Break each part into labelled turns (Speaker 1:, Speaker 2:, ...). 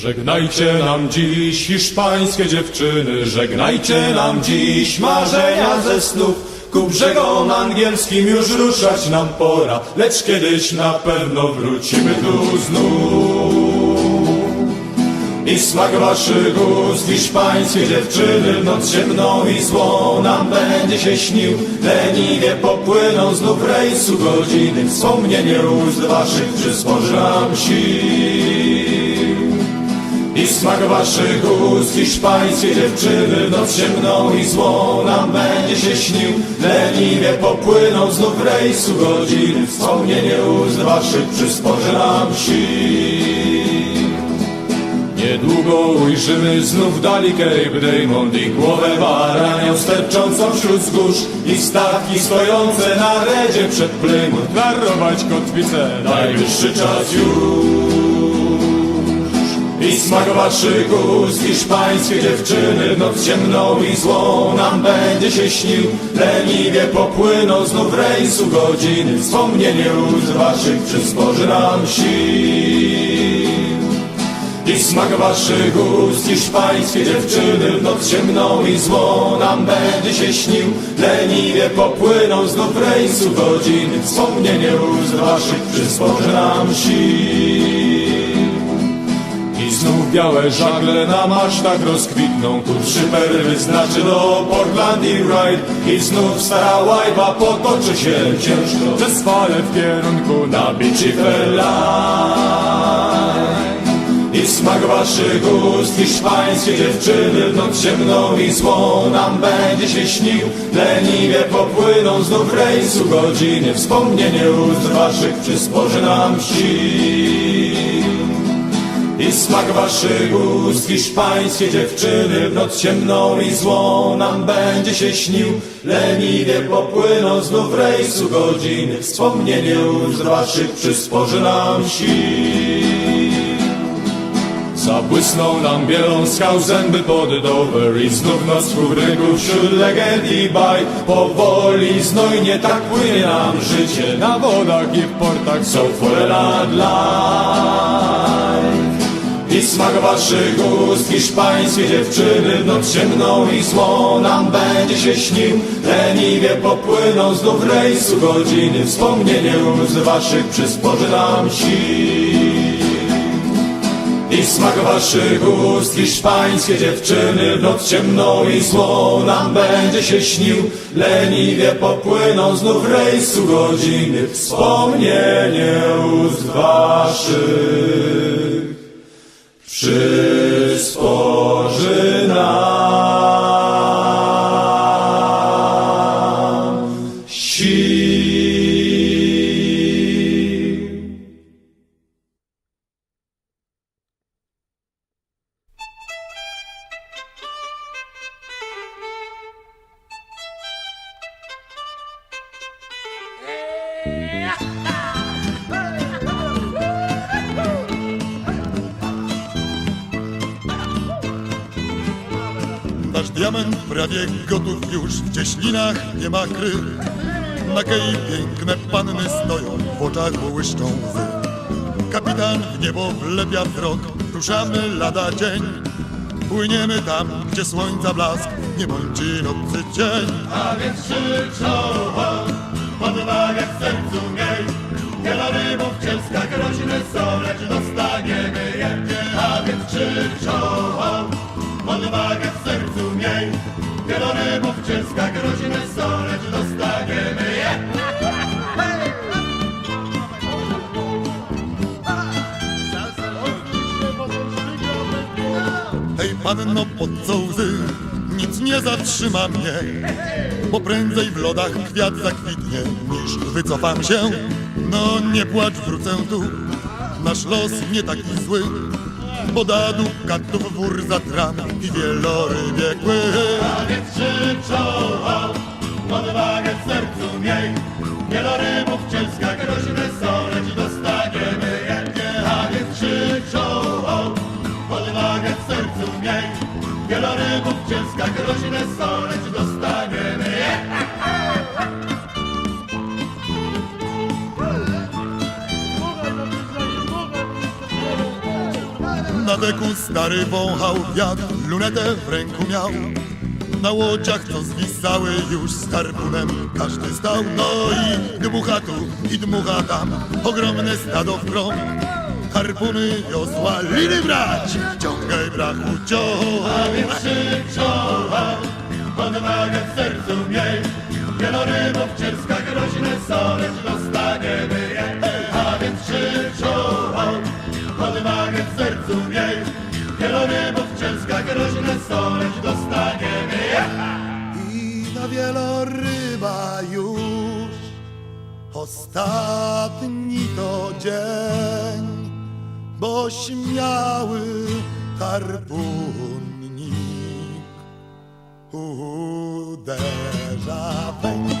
Speaker 1: Żegnajcie nam dziś hiszpańskie dziewczyny, żegnajcie nam dziś marzenia ze snów. Ku brzegom angielskim już ruszać nam pora, lecz kiedyś na pewno wrócimy tu znów. I smak waszych ust, hiszpańskie dziewczyny, noc ciemną i złą nam będzie się śnił. Leniwie popłyną znów rejsu godziny, wspomnienie ust waszych przysporzy nam sił. I smak waszych ust, hiszpańskie dziewczyny, w noc ciemną i złą nam będzie się śnił. Leniwie popłyną znów rejsu godziny, wspomnienie ust waszych przysporzy nam sił. Niedługo ujrzymy znów dali Cape Diamond i głowę baranią sterczącą wśród wzgórz i statki stojące na redzie przed Plymouth darować kotwicę najwyższy czas już. I smak waszych ust, hiszpańskie dziewczyny, w noc ciemną i złą nam będzie się śnił. Leniwie popłyną znów rejsu godziny, wspomnienie ust waszych przysporzy nam sił. I smak waszych ust, hiszpańskie dziewczyny, w noc ciemną i złą nam będzie się śnił. Leniwie popłyną znów rejsu godziny, wspomnienie ust waszych przysporzy nam sił. Znów białe żagle na masztach rozkwitną, tu trzy perły znaczy do Portland i Ride. I znów stara łajba potoczy się ciężko przez fale w kierunku na Line. I smak waszych ust, hiszpańskie dziewczyny, w noc ciemną i złą nam będzie się śnił. Leniwie popłyną znów rejsu godziny, wspomnienie ust waszych przysporzy nam sił. I smak waszych ust, hiszpańskie dziewczyny, w noc ciemną i złą nam będzie się śnił. Leniwie popłyną znów rejsu godziny, wspomnienie ust waszych przysporzy nam sił. Zabłysną nam bielą skał zęby pod Dover i znów noc rynków wśród legend i baj. Powoli, znojnie tak płynie nam życie na wodach i w portach so for a life. I smak waszych ust, hiszpańskie dziewczyny, w noc ciemną i złą nam będzie się śnił. Leniwie popłyną znów rejsu godziny, wspomnienie ust waszych przysporzy nam sił. I smak waszych ust, hiszpańskie dziewczyny, w noc ciemną i złą nam będzie się śnił. Leniwie popłyną znów rejsu godziny, wspomnienie ust waszych przysporzy nam sił.
Speaker 2: Nasz diament prawie gotów już, w cieśninach nie ma kry. Na kei piękne panny stoją, w oczach błyszczą łzy. Kapitan w niebo wlepia wzrok, ruszamy lada dzień. Płyniemy tam, gdzie słońca blask nie mąci nocy cień.
Speaker 3: A więc krzyczą pod uwagę w sercu miej Wielorybów cielska groźne są, lecz
Speaker 2: Hej panno, pod co łzy, nic nie zatrzyma mnie. Bo prędzej w lodach kwiat zakwitnie, niż wycofam się. No nie płacz, wrócę tu, nasz los nie taki zły. Bo da dukatów wór za tram i wielorybie kły.
Speaker 3: Więc krzyczą Groźne są, lecz dostaniemy
Speaker 2: Na deku stary wąchał wiatr, lunetę w ręku miał. Na łodziach to zwisały już z harpunem każdy stał. No i dmucha tu i dmucha tam, ogromne stado w krąg. Harpuny wiosła, liny brać, ciągaj brachu, ciąg.
Speaker 4: Więc krzyczoła, odwagę w sercu miej. Wielorybów cielska groźne soleć dostaniemy je. A więc krzyczoła, odwagę w sercu miej. Wielorybów cielska groźne soleć dostaniemy je.
Speaker 2: I na wieloryba już ostatni to dzień, bo śmiały harpunnik uderza weń.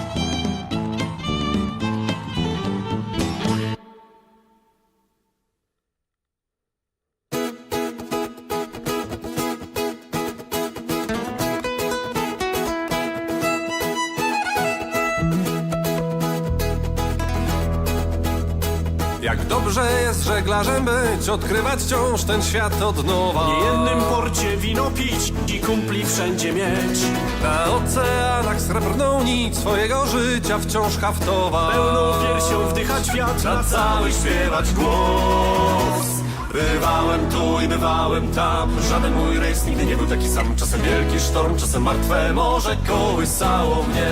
Speaker 3: Jak dobrze jest żeglarzem być, odkrywać wciąż ten świat od nowa.
Speaker 5: W niejednym porcie wino pić i kumpli wszędzie mieć.
Speaker 3: Na oceanach srebrną nić swojego życia wciąż haftować.
Speaker 5: Pełną piersią wdychać wiatr
Speaker 3: na cały śpiewać głos. Bywałem tu i bywałem tam, żaden mój rejs nigdy nie był taki sam. Czasem wielki sztorm, czasem martwe morze kołysało mnie.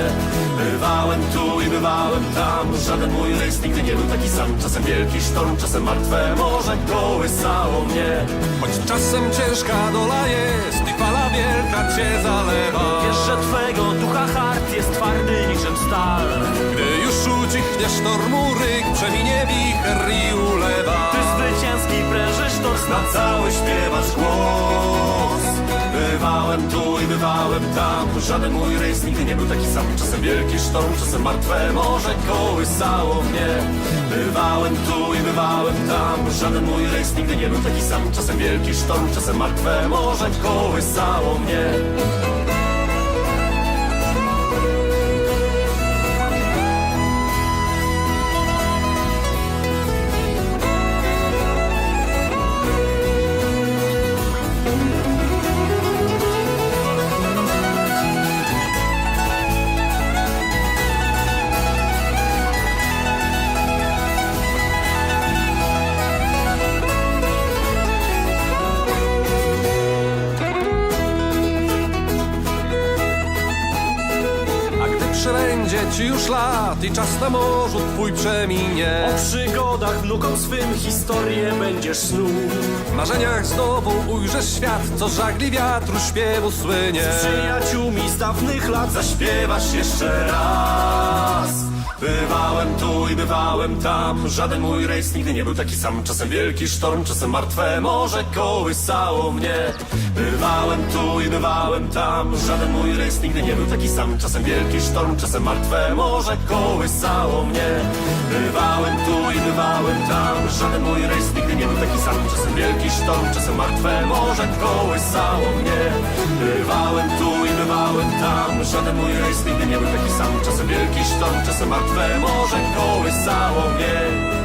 Speaker 3: Bywałem tu i bywałem tam, żaden mój rejs nigdy nie był taki sam. Czasem wielki sztorm, czasem martwe morze kołysało mnie. Choć czasem ciężka dola jest i fala wielka cię zalewa.
Speaker 5: Wiesz, że twego ducha hart jest twardy niczym stal.
Speaker 3: Gdy już ucichnie sztormu ryk, przeminie wicher i ulewa. Bywałem tam Żaden mój rejs nigdy nie był taki sam. Czasem wielki sztorm, czasem martwe morze kołysało mnie. Bywałem tu i bywałem tam Żaden mój rejs nigdy nie był taki sam. Czasem wielki sztorm, czasem martwe morze kołysało mnie ci już lat i czas na morzu twój przeminie
Speaker 5: O przygodach wnukom swym historię będziesz snuł.
Speaker 3: W marzeniach znowu ujrzysz świat, co żagli wiatru śpiewu słynie.
Speaker 5: Z przyjaciółmi z dawnych lat
Speaker 3: Zaśpiewasz jeszcze raz. Bywałem tu i bywałem tam, żaden mój rejs nigdy nie był taki sam. Czasem wielki sztorm, czasem martwe morze kołysało mnie. Bywałem tu i bywałem tam, żaden mój rejs nigdy nie był taki sam. Czasem wielki sztorm, czasem martwe morze kołysało mnie. Bywałem tu i bywałem tam, żaden mój rejs nigdy nie był taki sam. Czasem wielki sztorm, czasem martwe morze kołysało mnie. Bywałem tu i bywałem tam, żaden mój rejs nigdy nie był taki sam. Czasem wielki sztorm, czasem martwe morze kołysało mnie.